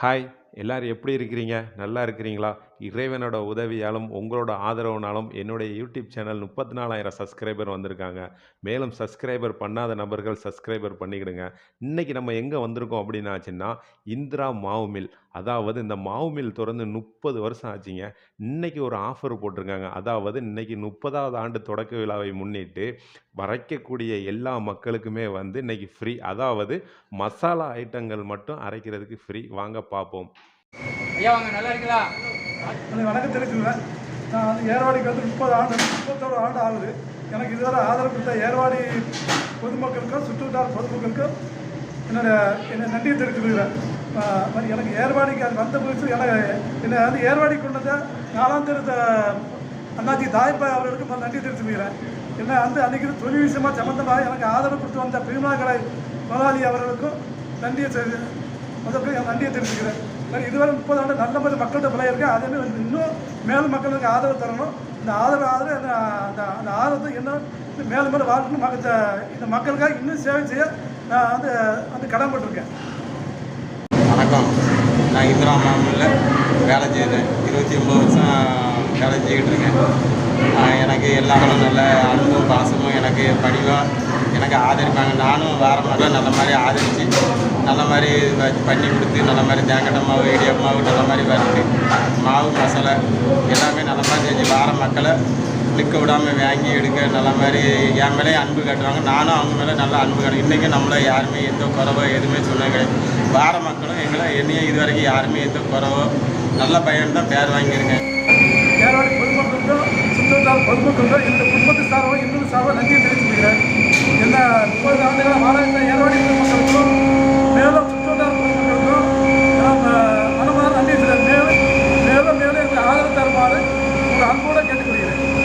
Hi எல்லோரும் எப்படி இருக்கிறீங்க? நல்லா இருக்கிறீங்களா? இறைவனோட உதவியாலும் உங்களோட ஆதரவுனாலும் என்னுடைய யூடியூப் சேனல் முப்பத்தி நாலாயிரம் சப்ஸ்கிரைபர் வந்திருக்காங்க. மேலும் சப்ஸ்கிரைபர் பண்ணாத நபர்கள் சப்ஸ்கிரைபர் பண்ணிக்கிடுங்க. இன்றைக்கி நம்ம எங்கே வந்திருக்கோம் அப்படின்னு ஆச்சுன்னா இந்திரா மாவு மில். அதாவது இந்த மாவு மில் திறந்து முப்பது வருஷம் ஆச்சுங்க. இன்னைக்கு ஒரு ஆஃபர் போட்டிருக்காங்க. அதாவது இன்றைக்கி முப்பதாவது ஆண்டு தொடக்க விழாவை முன்னிட்டு வரைக்கக்கூடிய எல்லா மக்களுக்குமே வந்து இன்னைக்கு ஃப்ரீ அதாவது மசாலா ஐட்டங்கள் மட்டும் அரைக்கிறதுக்கு ஃப்ரீ வாங்க பார்ப்போம் ஐயா வாங்க. நல்லா இருக்கீங்களா? எனக்கு வணக்கம் தெரிவிச்சுக்கிறேன் நான் வந்து ஏர்வாடிக்கு வந்து முப்பது ஆண்டு முப்பத்தோரு ஆண்டு ஆகுது. எனக்கு இதுவரை ஆதரவு கொடுத்த ஏர்வாடி பொதுமக்களுக்கும் சுற்றுவட்டார பொதுமக்களுக்கும் என்னோட என்ன நன்றியை தெரிவிச்சுக்கிறேன் மாதிரி எனக்கு ஏர்வாடிக்கு அது வந்த புதுசு எனக்கு என்னை வந்து ஏர்வாடி கொண்டு வந்த நாலாம் தெரிந்த அண்ணாஜி தாய்பாய் அவர்களுக்கு நான் நன்றி தெரிவிச்சுக்கிறேன் என்ன வந்து அன்றைக்கி தொழில் விஷயமா சம்மந்தமாக எனக்கு ஆதரவு கொடுத்து வந்த பிரிமலாக்கலை முதலாளி அவர்களுக்கும் நன்றியை முதல்ல என் நன்றியை தெரிவிச்சுக்கிறேன் இதுவரை முப்பது ஆண்டு நல்ல மாதிரி மக்கள்கிட்ட விலை இருக்கேன் அதே மாதிரி வந்து இன்னும் மேலும் மக்களுக்கு ஆதரவு தரணும். இந்த ஆதரவு ஆதரவு அந்த அந்த அந்த ஆதரவை இன்னும் இன்னும் மேலும் மேலும் வாழ்க்கணும் மக்கள் இந்த மக்களுக்காக இன்னும் சேவை செய்ய நான் வந்து வந்து கடன்பட்டிருக்கேன் வணக்கம். நான் இந்திரா மாமல்ல வேலை செய்கிறேன் இருபத்தி ஒம்பது வருஷம் வேலை செய்துக்கிட்டு இருக்கேன். எனக்கு எல்லாமே நல்ல அனுபவம் எனக்கு பணிவாக எனக்கு ஆதரிப்பாங்க. நானும் வேறு மாதிரிலாம் நல்ல மாதிரி ஆதரித்து நல்ல மாதிரி பண்ணி கொடுத்து நல்ல மாதிரி தேங்காய் மாவு இடியப்ப மாவு நல்ல மாதிரி வறுத்து மாவு மசாலா எல்லாமே நல்ல மாதிரி செஞ்சு வார மக்களை நிற்க விடாமல் வாங்கி எடுக்க நல்ல மாதிரி என் மேலே அன்பு காட்டுவாங்க. நானும் அவங்க மேலே நல்லா அன்பு காட்டுவேன். இன்றைக்கும் நம்மளை யாருமே எந்த குறவோ எதுவுமே சொன்னது கிடையாது. வார மக்களும் எங்களை என்னையும் இது வரைக்கும் யாருமே எந்த குறவோ நல்ல பையன் தான் பேர் வாங்கியிருக்கேன் ஏர்வாடி பொதுமக்களுக்கும் சுற்றுவட்டார பொதுமக்களுக்கும் இந்த குடும்பத்து சார்பாக இன்னொரு சார்பாக நன்றியை தெரிவிச்சுக்கிறேன் என்ன முப்பது ஆண்டுகள் வாழ இந்த ஏர்வாடி